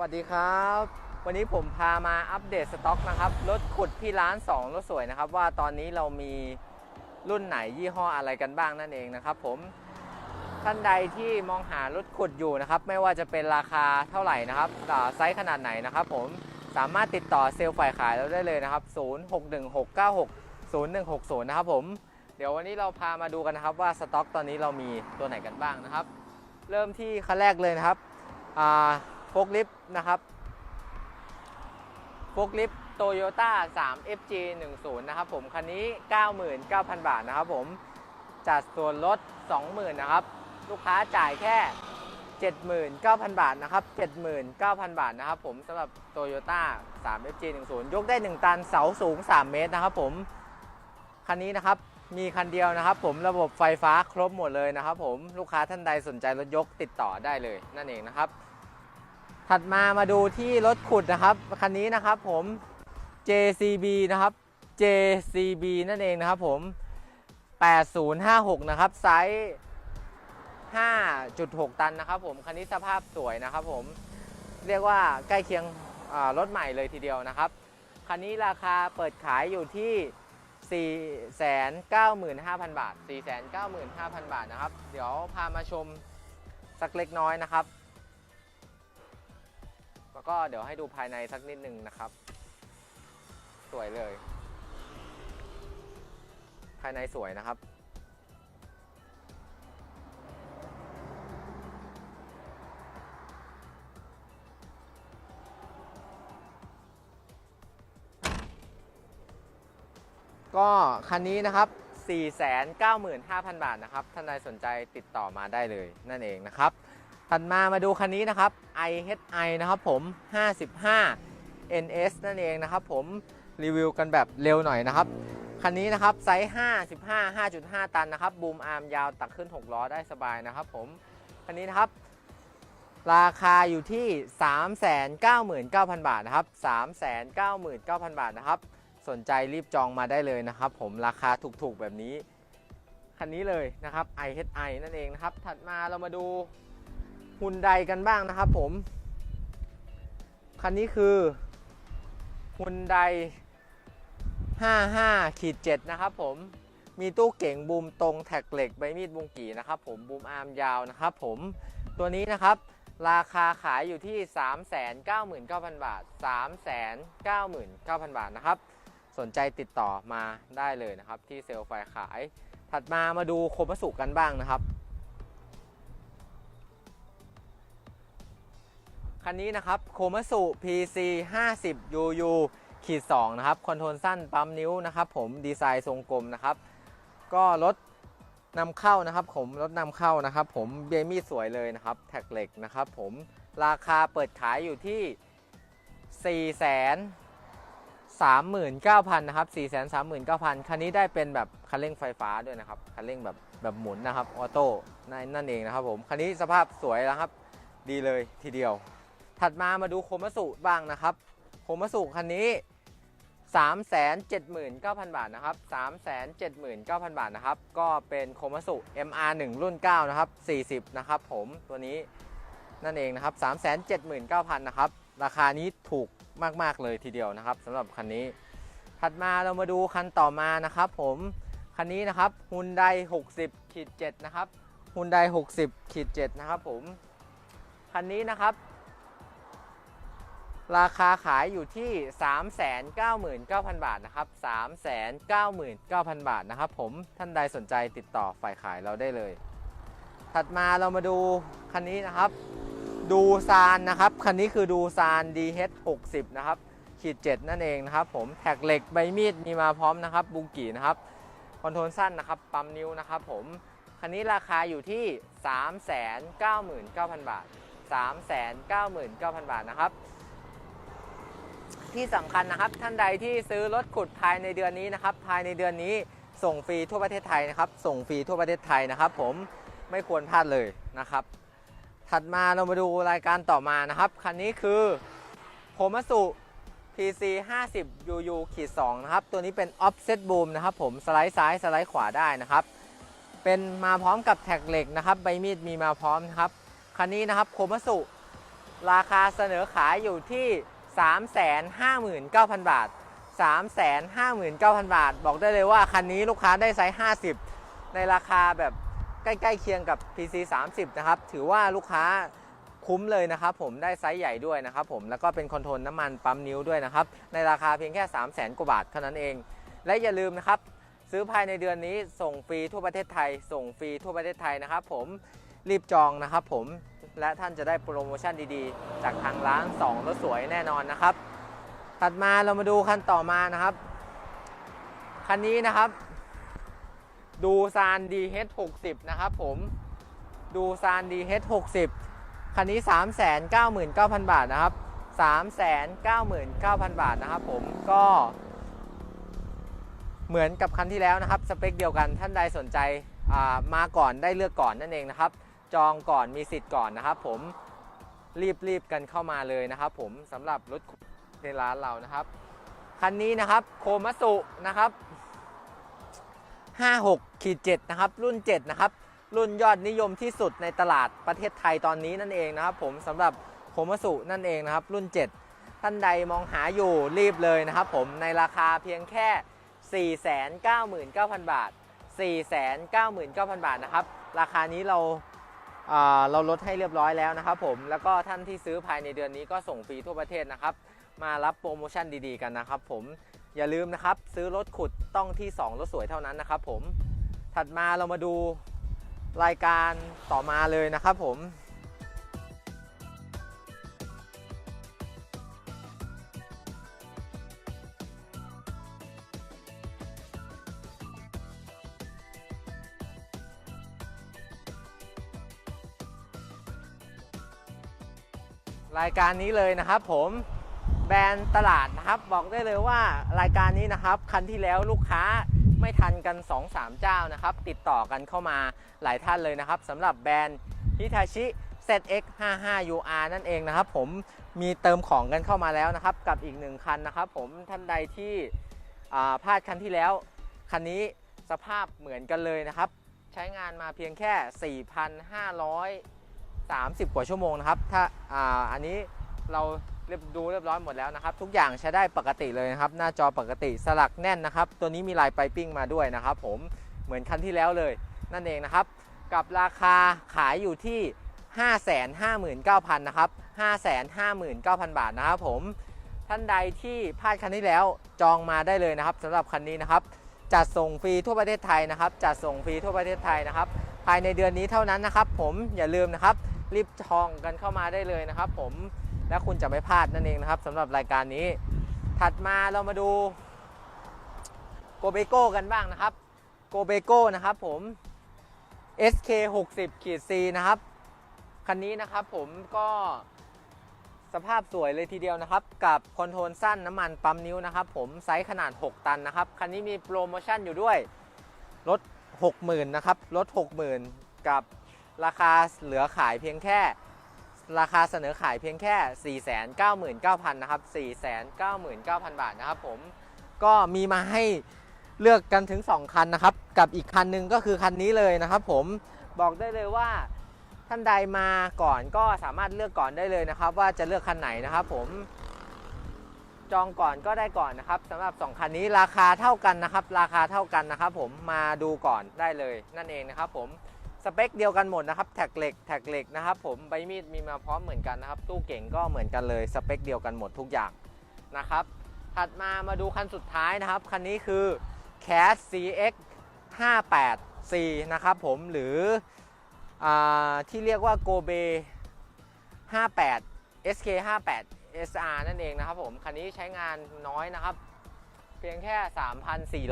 วัสดีครับ วันนี้ผมพามาอัปเดตสต็อกนะครับ รถขุดที่ร้าน 2 รถสวยนะครับ ว่าตอนนี้เรามีรุ่นไหนยี่ห้ออะไรกันบ้างนั่นเองนะครับผมท่านใดที่มองหารถขุดอยู่นะครับ ไม่ว่าจะเป็นราคาเท่าไหร่นะครับไซส์ขนาดไหนนะครับผมสามารถติดต่อเซลล์ฝ่ายขายเราได้เลยนะครับ 0616960160 นะครับผมเดี๋ยววันนี้เราพามาดูกันนะครับว่าสต็อกตอนนี้เรามีตัวไหนกันบ้างนะครับ เริ่มที่คันแรกเลยนะครับอ่า ฟกลิฟนะครับโฟกลิฟโตโยต้า3 FG 10นะครับผมคันนี้ 99,000 บาทนะครับผมจัดส่วนลด 20,000นะครับลูกค้าจ่ายแค่ 79,000 บาทนะครับ79,000 บาทนะครับผมสำหรับโตโยต้า3 FG 10ยกได้ 1 ตันเสาสูง 3 เมตรนะครับผมคันนี้นะครับมีคันเดียวนะครับ ผมระบบไฟฟ้าครบหมดเลยนะครับ ผมลูกค้าท่านใดสนใจรถยกติดต่อได้เลยนั่นเองนะครับ ถัดมามาดูที่รถขุดนะครับคันนี้นะครับผม JCB นะครับ JCB นั่นเองนะครับผม 8056 นะครับ ไซส์ 5.6 ตันนะครับผม คันนี้สภาพสวยนะครับผม เรียกว่าใกล้เคียงรถใหม่เลยทีเดียวนะครับ คันนี้ราคาเปิดขายอยู่ที่ 495,000 บาท 495,000 บาทนะครับ เดี๋ยวพามาชมสักเล็กน้อยนะครับ แล้วก็เดี๋ยวให้ดูภายในสักนิดหนึ่งนะครับ สวยเลย ภายในสวยนะครับ ก็คันนี้นะครับ495,000 บาทนะครับ ท่านใดสนใจติดต่อมาได้เลยนั่นเองนะครับ ถัดมามาดูคันนี้นะครับ IHI นะครับผม 55 NS นั่นเองนะครับผมรีวิวกันแบบเร็วหน่อยนะครับ คันนี้นะครับไซส์ 55 5.5 ตันนะครับบูมอาร์มยาวตักขึ้น 6 ล้อได้สบายนะครับผม คันนี้นะครับ ราคาอยู่ที่ 399,000 บาทนะครับ 399,000 บาทนะครับ สนใจรีบจองมาได้เลยนะครับ ผมราคาถูกๆแบบนี้ คันนี้เลยนะครับ IHI นั่นเองนะครับ ถัดมาเรามาดู ฮุนไดกันบ้างนะครับผม คันนี้คือฮุนได55ขีด7นะครับผม มีตู้เก่งบูมตรงแท็กเหล็กใบมีดบุงกีนะครับผม บูมอาร์มยาวนะครับผม ตัวนี้นะครับราคาขายอยู่ที่ 399,000 บาท 399,000 บาทนะครับ สนใจติดต่อมาได้เลยนะครับ ที่เซลล์ฝ่ายขาย ถัดมามาดูโคมสุกันบ้างนะครับ คันนี้นะครับโคมัสุ PC 50 UU ขีด2นะครับ คอนโทรลสั้นปั๊มนิ้วนะครับผมดีไซน์ทรงกลมนะครับ ก็รถนำเข้านะครับผมรถนำเข้านะครับผมเบมี่สวยเลยนะครับ แท็กเหล็กนะครับผมราคาเปิดขายอยู่ที่4 3 9 0 0 0นะครับ4 3 9 0 0 0 คันนี้ได้เป็นแบบคันเร่งไฟฟ้าด้วยนะครับ คันเร่งแบบแบบหมุนนะครับ ออโต้นั่นนั่นเองนะครับผม คันนี้สภาพสวยแล้วครับ ดีเลยทีเดียว ถัดมามาดูโคมัสุบ้างนะครับ โคมัสุคันนี้ 379,000 บาทนะครับ 379,000 บาทนะครับ ก็เป็นโคมัสุ MR1 รุ่น 9 นะครับ 40 นะครับผมตัวนี้นั่นเองนะครับ 379,000 นะครับ ราคานี้ถูกมาก ๆ เลยทีเดียวนะครับสำหรับคันนี้ ถัดมาเรามาดูคันต่อมานะครับผมคันนี้นะครับ Hyundai 60ขีด7นะครับ Hyundai 60ขีด7นะครับผม คันนี้นะครับ ราคาขายอยู่ที่ 399,000 บาทนะครับ 399,000 บาทนะครับผมท่านใดสนใจติดต่อฝ่ายขายเราได้เลย ถัดมาเรามาดูคันนี้นะครับ ดูซานนะครับ คันนี้คือดูซาน DH 60 นะครับขีด 7 นั่นเองนะครับผมแท็กเหล็กใบมีดมีมาพร้อมนะครับบุกี่นะครับคอนโทรลสั้นนะครับปั๊มนิ้วนะครับผมคันนี้ราคาอยู่ที่ 399,000 บาท 399,000 บาทนะครับ ที่สำคัญนะครับ ท่านใดที่ซื้อรถขุดภายในเดือนนี้นะครับ ภายในเดือนนี้ส่งฟรีทั่วประเทศไทยนะครับ ส่งฟรีทั่วประเทศไทยนะครับ ผมไม่ควรพลาดเลยนะครับ ถัดมาเรามาดูรายการต่อมานะครับ คันนี้คือโ o มัสุ PC 50 UU ขีด2นะครับ ตัวนี้เป็น offset boom นะครับ ผมสไลด์ซ้ายสไลด์ขวาได้นะครับ เป็นมาพร้อมกับแท็กเหล็กนะครับ ใบมีดมีมาพร้อมนะครับ คันนี้นะครับโ o มัสุ ราคาเสนอขายอยู่ที่ 359,000 บาท 359,000 บาท บอกได้เลยว่าคันนี้ลูกค้าได้ไซส์ 50 ในราคาแบบใกล้ๆเคียงกับ PC 30 นะครับ ถือว่าลูกค้าคุ้มเลยนะครับผมได้ไซส์ใหญ่ด้วยนะครับผมแล้วก็เป็นคอนโทรลน้ำมันปั๊มนิ้วด้วยนะครับ ในราคาเพียงแค่ 300,000กว่าบาทเท่านั้นเอง และอย่าลืมนะครับ ซื้อภายในเดือนนี้ส่งฟรีทั่วประเทศไทย ส่งฟรีทั่วประเทศไทยนะครับผมรีบจองนะครับผม และท่านจะได้โปรโมชั่นดีๆ จากทางร้าน 2 รถสวยแน่นอนนะครับ ถัดมาเรามาดูคันต่อมานะครับ คันนี้นะครับ ดูซาน DH60 นะครับผมดูซาน DH60 คันนี้ 399,000 บาทนะครับ 399,000 บาทนะครับผมก็เหมือนกับคันที่แล้วนะครับ สเปคเดียวกันท่านใดสนใจมาก่อนได้เลือกก่อนนั่นเองนะครับ จองก่อนมีสิทธิ์ก่อนนะครับ ผมรีบรีบกันเข้ามาเลยนะครับ ผมสำหรับรถในร้านเรานะครับ คันนี้นะครับโคมัสุนะครับ56ขีด7นะครับ รุ่น 7 นะครับ รุ่นยอดนิยมที่สุดในตลาดประเทศไทยตอนนี้นั่นเองนะครับ ผมสำหรับโคมัสุนั่นเองนะครับ รุ่น 7 ท่านใดมองหาอยู่รีบเลยนะครับ ผมในราคาเพียงแค่ 499,000 บาท 499,000 บาทนะครับ ราคานี้เราอ่า เราลดให้เรียบร้อยแล้วนะครับผมแล้วก็ท่านที่ซื้อภายในเดือนนี้ก็ส่งฟรีทั่วประเทศนะครับ มารับโปรโมชั่นดีๆกันนะครับผมอย่าลืมนะครับซื้อรถขุดต้องที่ 2 รถสวยเท่านั้นนะครับผมถัดมาเรามาดูรายการต่อมาเลยนะครับผม รายการนี้เลยนะครับ ผมแบรนด์ตลาดนะครับ บอกได้เลยว่ารายการนี้นะครับ คันที่แล้วลูกค้าไม่ทันกัน2-3เจ้านะครับ ติดต่อกันเข้ามาหลายท่านเลยนะครับสำหรับแบรนด์ Hitachi ZX55UR นั่นเองนะครับ ผมมีเติมของกันเข้ามาแล้วนะครับ กับอีกหนึ่งคันนะครับ ผมท่านใดที่พลาดคันที่แล้ว คันนี้สภาพเหมือนกันเลยนะครับ ใช้งานมาเพียงแค่ 4,500 30 กว่าชั่วโมงนะครับ ถ้าอ่าอันนี้เราเรียบดูเรียบร้อยหมดแล้วนะครับ ทุกอย่างใช้ได้ปกติเลยนะครับ หน้าจอปกติสลักแน่นนะครับ ตัวนี้มีลายไปปิ้งมาด้วยนะครับ ผมเหมือนคันที่แล้วเลย นั่นเองนะครับ กับราคาขายอยู่ที่ 559,000นะครับ559,000 บาทนะครับผมท่านใดที่พลาดคันที่แล้วจองมาได้เลยนะครับสำหรับคันนี้นะครับ จัดส่งฟรีทั่วประเทศไทยนะครับ จัดส่งฟรีทั่วประเทศไทยนะครับ ภายในเดือนนี้เท่านั้นนะครับ ผมอย่าลืมนะครับ รีบจองกันเข้ามาได้เลยนะครับ ผมและคุณจะไม่พลาดนั่นเองนะครับสำหรับรายการนี้ ถัดมาเรามาดูโกเบโก้กันบ้างนะครับโกเบโก้นะครับผม SK 60ขีด C นะครับคันนี้นะครับผมก็สภาพสวยเลยทีเดียวนะครับ กับคอนโทรลสั้นน้ำมันปั๊มนิ้วนะครับผมไซส์ขนาด 6 ตันนะครับ คันนี้มีโปรโมชั่นอยู่ด้วยลด60,000นะครับลด60,000 กับ ราคาเหลือขายเพียงแค่ ราคาเสนอขายเพียงแค่ 499,000นะครับ499,000 บาทนะครับผมก็มีมาให้เลือกกันถึง 2 คันนะครับ กับอีกคันหนึงก็คือคันนี้เลยนะครับ ผมบอกได้เลยว่าท่านใดมาก่อนก็สามารถเลือกก่อนได้เลยนะครับ ว่าจะเลือกคันไหนนะครับ ผมจองก่อนก็ได้ก่อนนะครับสำหรับ 2 คันนี้ราคาเท่ากันนะครับ ราคาเท่ากันนะครับ ผมมาดูก่อนได้เลยนั่นเองนะครับ ผม สเปคเดียวกันหมดนะครับแท็กเหล็กแท็กเหล็กนะครับผมใบมีดมีมาพร้อมเหมือนกันนะครับ ตู้เก่งก็เหมือนกันเลยสเปคเดียวกันหมดทุกอย่างนะครับถัดมามาดูคันสุดท้ายนะครับ คันนี้คือ CAS CX 58 C นะครับผมหรืออที่เรียกว่า Go b 58 SK 58 SR นั่นเองนะครับผมคันนี้ใช้งานน้อยนะครับ เพียงแค่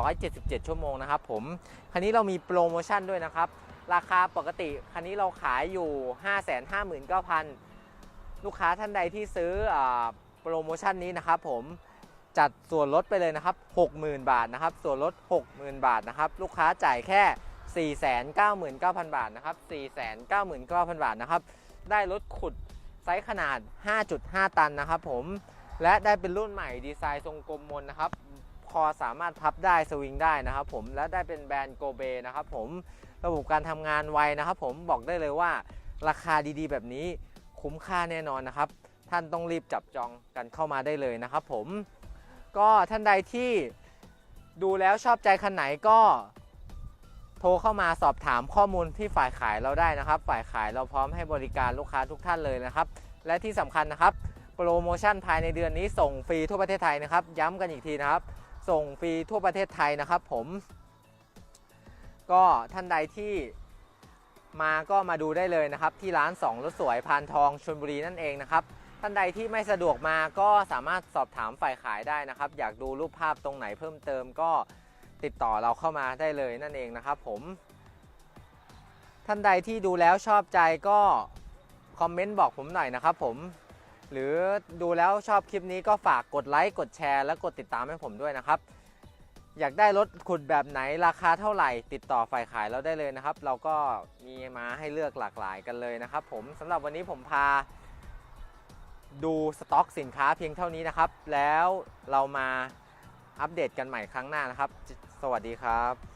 3,477 ชั่วโมงนะครับผมคันนี้เรามีโปรโมชั่นด้วยนะครับ ราคาปกติคันนี้เราขายอยู่ 559,000 ลูกค้าท่านใดที่ซื้ออโปรโมชั่นนี้นะครับผมจัดส่วนลดไปเลยนะครับ 60,000 บาทนะครับ ส่วนลด 60,000 บาทนะครับ ลูกค้าจ่ายแค่ 499,000 บาทนะครับ 499,000 บาทนะครับ ได้รถขุดไซส์ขนาด 5.5 ตันนะครับผม และได้เป็นรุ่นใหม่ดีไซน์ทรงกลมมนนะครับ คอสามารถพับได้สวิงได้นะครับผม และได้เป็นแบรนด์โกเบนะครับผม ระบบการทำงานไวนะครับ ผมบอกได้เลยว่าราคาดีๆ แบบนี้คุ้มค่าแน่นอนนะครับ ท่านต้องรีบจับจองกันเข้ามาได้เลยนะครับ ผมก็ท่านใดที่ดูแล้วชอบใจคันไหนก็โทรเข้ามาสอบถามข้อมูลที่ฝ่ายขายเราได้นะครับ ฝ่ายขายเราพร้อมให้บริการลูกค้าทุกท่านเลยนะครับ และที่สำคัญนะครับ โปรโมชั่นภายในเดือนนี้ส่งฟรีทั่วประเทศไทยนะครับ ย้ำกันอีกทีนะครับ ส่งฟรีทั่วประเทศไทยนะครับ ผม ก็ท่านใดที่มาก็มาดูได้เลยนะครับ ที่ร้าน2รถสวยพานทองชลบุรีนั่นเองนะครับ ท่านใดที่ไม่สะดวกมาก็สามารถสอบถามฝ่ายขายได้นะครับ อยากดูรูปภาพตรงไหนเพิ่มเติมก็ติดต่อเราเข้ามาได้เลยนั่นเองนะครับผม ท่านใดที่ดูแล้วชอบใจก็คอมเมนต์บอกผมหน่อยนะครับผม หรือดูแล้วชอบคลิปนี้ก็ฝากกดไลค์กดแชร์และกดติดตามให้ผมด้วยนะครับ อยากได้รถขุดแบบไหนราคาเท่าไหร่ ติดต่อฝ่ายขายเราได้เลยนะครับ เราก็มีมาให้เลือกหลากหลายกันเลยนะครับ ผมสำหรับวันนี้ผมพา ดูสต็อกสินค้าเพียงเท่านี้นะครับ แล้วเรามาอัปเดตกันใหม่ครั้งหน้านะครับ สวัสดีครับ